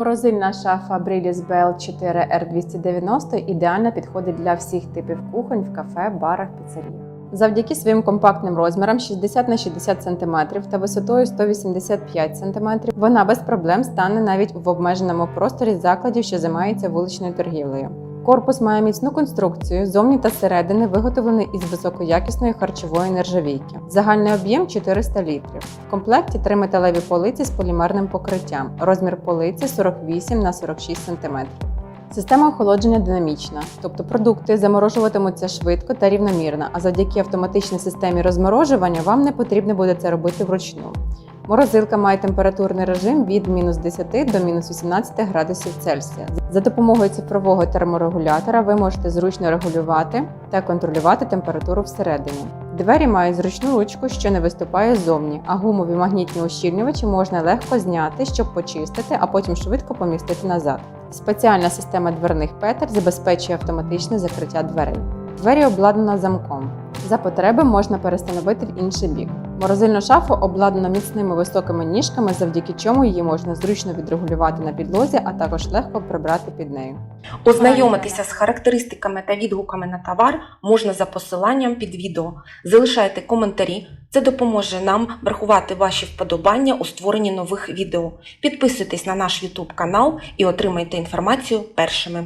Морозильна шафа Brillis Bell 4 R290 ідеально підходить для всіх типів кухонь в кафе, барах, піцеріях. Завдяки своїм компактним розмірам 60 на 60 см та висотою 185 см вона без проблем стане навіть в обмеженому просторі закладів, що займаються вуличною торгівлею. Корпус має міцну конструкцію, зовні та зсередини виготовлений із високоякісної харчової нержавійки. Загальний об'єм 400 літрів. В комплекті три металеві полиці з полімерним покриттям. Розмір полиці 48 на 46 см. Система охолодження динамічна, тобто продукти заморожуватимуться швидко та рівномірно, а завдяки автоматичній системі розморожування вам не потрібно буде це робити вручну. Морозилка має температурний режим від мінус 10 до мінус 18 градусів Цельсія. За допомогою цифрового терморегулятора ви можете зручно регулювати та контролювати температуру всередині. Двері мають зручну ручку, що не виступає ззовні, а гумові магнітні ущільнювачі можна легко зняти, щоб почистити, а потім швидко помістити назад. Спеціальна система дверних петель забезпечує автоматичне закриття дверей. Двері обладнано замком. За потреби можна перестановити інший бік. Морозильну шафу обладнано міцними високими ніжками, завдяки чому її можна зручно відрегулювати на підлозі, а також легко прибрати під нею. Ознайомитися з характеристиками та відгуками на товар можна за посиланням під відео. Залишайте коментарі, це допоможе нам врахувати ваші вподобання у створенні нових відео. Підписуйтесь на наш YouTube канал і отримайте інформацію першими.